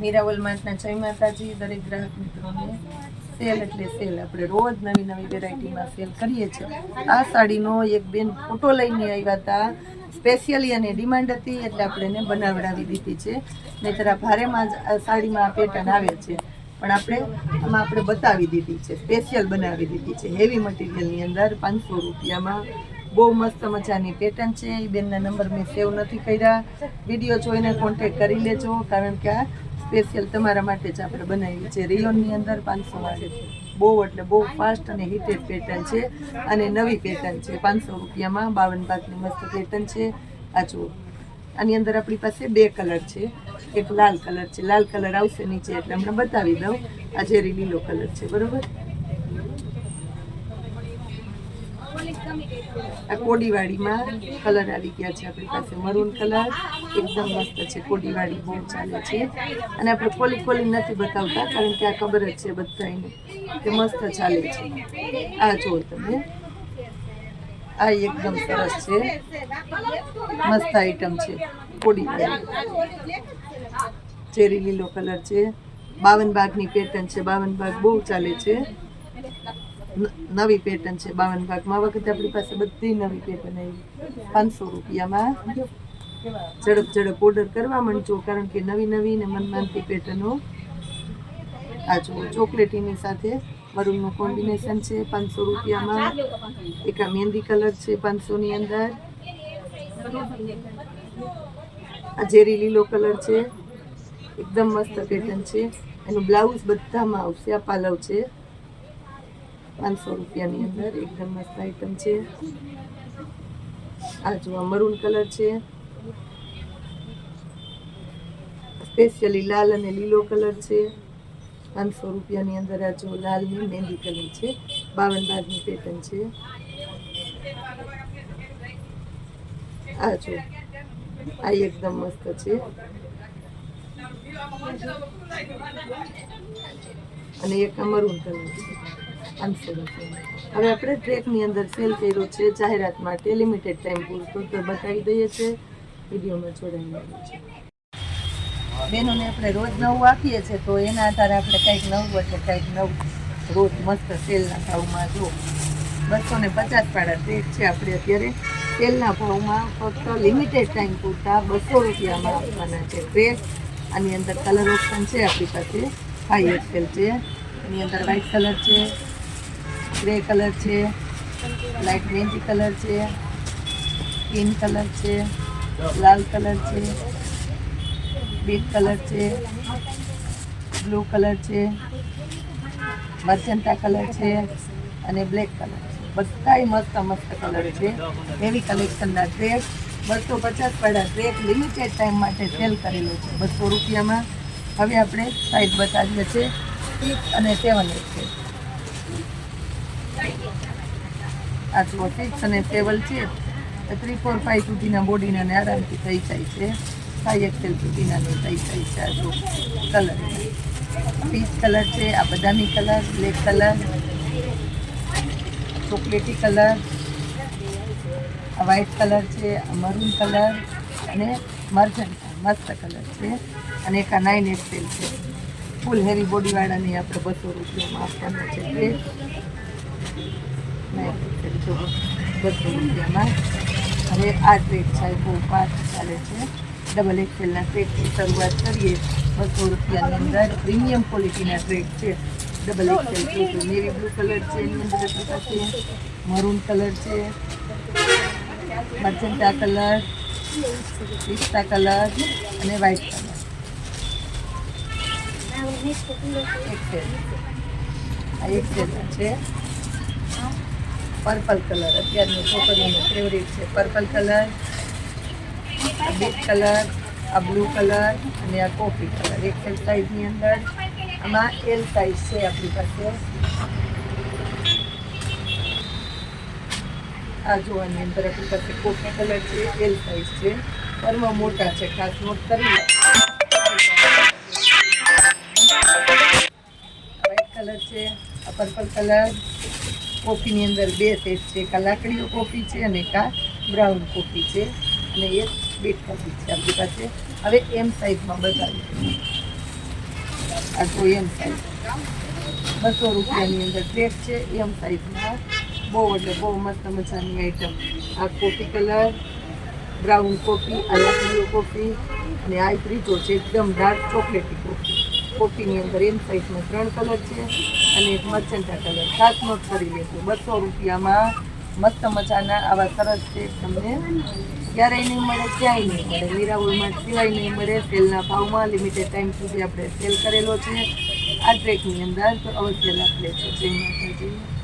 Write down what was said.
મીરાવલ માર્ટના જય માતાજી, દરેક ગ્રાહક મિત્રોને સેલ એટલે સેલ આપણે રોજ નવી નવી વેરાયટીમાં સેલ કરીએ છીએ. આ સાડીનો એક બેન ફોટો લઈને આવ્યા હતા. સ્પેશિયલી અને ડિમાન્ડ હતી, એટલે આપણે એને બનાવડાવી દીધી છે. નહીંતર આ ભારેમાં જ આ સાડીમાં આ પેટર્ન આવે છે. પણ આપણે, આમાં આપણે બતાવી દીધી છે. સ્પેશિયલ બનાવી દીધી છે. હેવી મટીરિયલની અંદર પાંચસો રૂપિયામાં. બહુ મસ્ત મજાની પેટર્ન છે. એ બેનના નંબર મેં સેવ નથી કર્યા. વીડિયો જોઈને કોન્ટેક કરી લેજો, કારણ કે આ સ્પેશિયલ તમારા માટે જ આપણે બનાવી છે. રિયોનની અંદર પાંચસો માટે બહુ એટલે બહુ ફાસ્ટ અને હિટેડ પેટર્ન છે અને નવી પેટર્ન છે. પાંચસો રૂપિયામાં બાવન ભાગની મસ્ત પેટર્ન છે. આ જુઓ. આની અંદર આપણી પાસે બે કલર છે. એક લાલ કલર છે. લાલ કલર આવશે નીચે એટલે હમણાં બતાવી દઉં. આ ઝેરી લીલો કલર છે. બરોબર? આ કોડીવાડીમાં કલર આવી ગયા છે આપણી પાસે. મરૂન કલર એકદમ મસ્ત છે. કોડીવાડી બહુ ચાલે છે. અને આપણે ખોલી ખોલી નથી બતાવતા, કારણ કે આ ખબર જ છે બધાને કે મસ્ત ચાલે છે. આ જો તમે. આ એકદમ સરસ છે. મસ્ત આઈટમ છે કોડીવાડી. ચેરી લીલો કલર છે. બાવન બાગની પેટર્ન છે. બાવન બાગ બહુ ચાલે છે. નવી પેટર્ન છે, બાવન ભાગમાં. વખતે આપણી પાસે બધી નવી પેટર્ન આવી. પાંચસો રૂપિયામાં. ઝડપ ઝડપ ઓર્ડર કરવા માંડજો, કારણ કે નવી નવી ને મનમાનતી પેટર્નો આ જુઓ, ચોકલેટીની સાથે મરૂનનું કોમ્બિનેશન છે, પાંચસો રૂપિયામાં. એક આ મહેંદી કલર છે, પાંચસોની અંદર. આ ઝેરી લીલો કલર છે. એકદમ મસ્ત પેટર્ન છે. એનું બ્લાઉઝ બધામાં આવશે, આ પાલવ છે. પાંચસો રૂપિયાની અંદર. એકદમ મસ્ત આઈટમ છે. આ જો મરૂન કલર છે. સ્પેશિયલી લાલ અને લીલો કલર છે. પાંચસો રૂપિયાની અંદર આ જો લાલની મહેંદી કલર છે. બાવન બાગની પેટર્ન છે. આ જો, આ એકદમ મસ્ત છે. અને એક મરૂન કલર છે. પાંચસો રૂપિયા હવે આપણે ટ્રેકની અંદર સેલ કર્યો છે, જાહેરાત માટે લિમિટેડ ટાઈમ પૂરતો તો બતાવી દઈએ છીએ વિડીયોમાં જોડાયેલું છે. બહેનોને આપણે રોજ નવું આપીએ છીએ તો એના આધારે આપણે કંઈક નવું એટલે કંઈક નવું. રોજ મસ્ત સેલના ભાવમાં જો બસો ને પચાસ પાડા ટ્રેક છે આપણે અત્યારે. તેલના ભાવમાં ફક્ત લિમિટેડ ટાઈમ પૂરતા બસો રૂપિયામાં આપવાના છે ટ્રેક. આની અંદર કલર ઓપ્શન છે, આપણી પાસે. હાઈ એક્સેલ છે. એની અંદર વ્હાઇટ કલર છે. ગ્રે કલર છે લાઇટ ગ્રીન કલર છે પિન કલર છે, લાલ કલર છે, બીટ કલર છે, બ્લુ કલર છે, મર્ચન્ટા કલર છે અને બ્લેક કલર છે. બધાય મસ્ત મસ્ત કલર છે. એવી કલેક્શનના ડ્રેસ બસો પચાસ પાડા ડ્રેસ લિમિટેડ ટાઈમ માટે સેલ કરેલો છે. બસો રૂપિયામાં. હવે આપણે સાઈઝ બતાવીએ છીએ. સિક્સ અને સેવન એટ છે આ ફિક્સ અને સેવન છે. થ્રી ફોર ફાઈવ સુધીના બોડીના આરામથી થઈ જાય છે. ફાઈવ એક્સેલ સુધીના ને થઈ જાય છે આ જો કલર પીચ કલર છે, આ બદામી કલર બ્લેક કલર ચોકલેટી કલર આ વ્હાઇટ કલર છે, આ મરૂન કલર અને મર્જન્ટા મસ્ત કલર છે. અને એક આ નાઇન એક્સેલ છે. ફૂલ હેરી બોડીવાળાની આપણે બસો રૂપિયામાં આપવાનો છે. જો બસો રૂપિયામાં. હવે આ ટ્રેક છે બહુ પાંચ ચાલે છે. ડબલ એક્સેલના ટ્રેકથી શરૂઆત કરીએ. બસો રૂપિયાની અંદર પ્રીમિયમ ક્વોલિટીના ટ્રેક છે. ડબલ એક્સેલ છે નેવી બ્લુ કલર છે એની અંદર આપણી પાસે મરૂન કલર છે મર્ચન્ટા કલર પિસ્તા કલર અને વ્હાઇટ કલર એક્સેલ આ એક્સેલ છે. Purple colour. અત્યારની છોકરીઓનો ફેવરિટ છે પર્પલ કલર, આ બીટ કલર, આ બ્લુ કલર અને આ કોફી કલર. એક્સેલ સાઇઝની અંદર. આમાં એલ સાઇઝ છે આપણી પાસે. આ જોવાની અંદર આપણી પાસે કોફી કલર છે એલ સાઇઝ છે. પરમાં મોટા છે, ખાસ નોટ કરી લો. વ્હાઈટ કલર છે, આ પર્પલ કલર. કોફીની અંદર બે સેટ છે. એક લાકડીઓ કોફી છે અને આ બ્રાઉન કોફી છે. અને એક બીટ કોફી છે આપણી પાસે. હવે એમ સાઇઝમાં બતાવી આ જો એમ સાઈઝ બસો રૂપિયાની અંદર પ્લેટ છે. એમ સાઈઝમાં બહુ, એટલે બહુ મસ્ત મજાની આઈટમ આ કોફી કલર બ્રાઉન કોફી, આ લાકડીઓ કોફી અને આ ત્રીજો છે એકદમ ડાર્ક ચોકલેટી કોફી. કોફીની અંદર એમ સાઇઝમાં ત્રણ કલર છે અને એક મર્ચન્ટા કલર સાત નોટ કરી લેજો. બસો રૂપિયામાં મસ્ત મજાના આવા સરસ છે. તમને ક્યારેય નહીં મળે, ક્યાંય નહીં મળે. મીરાઓમાં સિવાય નહીં મળે. સેલના ભાવમાં લિમિટેડ ટાઈમ સુધી આપણે સેલ કરેલો છે. આ ટ્રેકની અંદર તો અવશ્ય લાભ લેશો જય માતાજી.